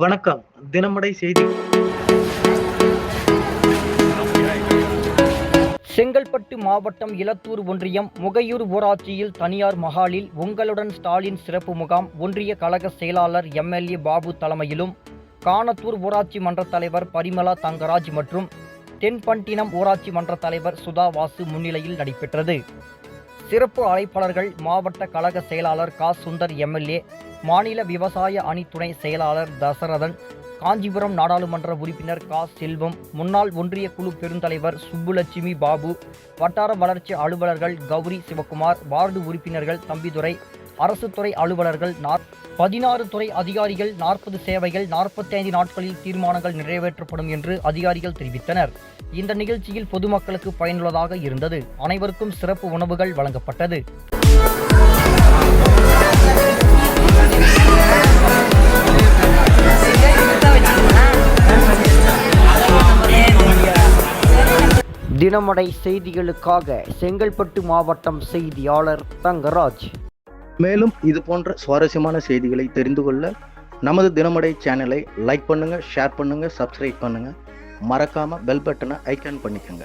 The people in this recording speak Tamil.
வணக்கம். தினமடை செய்தி. செங்கல்பட்டு மாவட்டம் இலத்தூர் ஒன்றியம் முகையூர் ஊராட்சியில் தனியார் மகாலில் உங்களுடன் ஸ்டாலின் சிறப்பு முகாம் ஒன்றிய கழக செயலாளர் எம்எல்ஏ பாபு தலைமையிலும் கானத்தூர் ஊராட்சி மன்ற தலைவர் பரிமளா தங்கராஜ் மற்றும் தென்பட்டினம் ஊராட்சி மன்ற தலைவர் சுதா வாசு முன்னிலையில் நடைபெற்றது. சிறப்பு அழைப்பாளர்கள் மாவட்ட கழக செயலாளர் கா. சுந்தர் எம்எல்ஏ மாநில விவசாய அணி துணை செயலாளர் தசரதன் காஞ்சிபுரம் நாடாளுமன்ற உறுப்பினர் கா. செல்வம் முன்னாள் ஒன்றிய குழு பெருந்தலைவர் சுப்புலட்சுமி பாபு வட்டார வளர்ச்சி அலுவலர்கள் கௌரி சிவகுமார் வார்டு உறுப்பினர்கள் தம்பிதுரை அரசு துறை அலுவலர்கள் நாற் பதினாறு துறை அதிகாரிகள் நாற்பது சேவைகள் நாற்பத்தி ஐந்து நாட்களில் தீர்மானங்கள் நிறைவேற்றப்படும் என்று அதிகாரிகள் தெரிவித்தனர். இந்த நிகழ்ச்சியில் பொதுமக்களுக்கு பயனுள்ளதாக இருந்தது. அனைவருக்கும் சிறப்பு உணவுகள் வழங்கப்பட்டது. தினமடை செய்திகளுக்காக செங்கல்பட்டு மாவட்டம் செய்தியாளர் தங்கராஜ். மேலும் இது போன்ற சுவாரஸ்யமான செய்திகளை தெரிந்து கொள்ள நமது தினமடை சேனலை லைக் பண்ணுங்கள் ஷேர் பண்ணுங்கள் சப்ஸ்கிரைப் பண்ணுங்கள் மறக்காமல் பெல் பட்டனை ஐக்கான் பண்ணிக்கோங்க.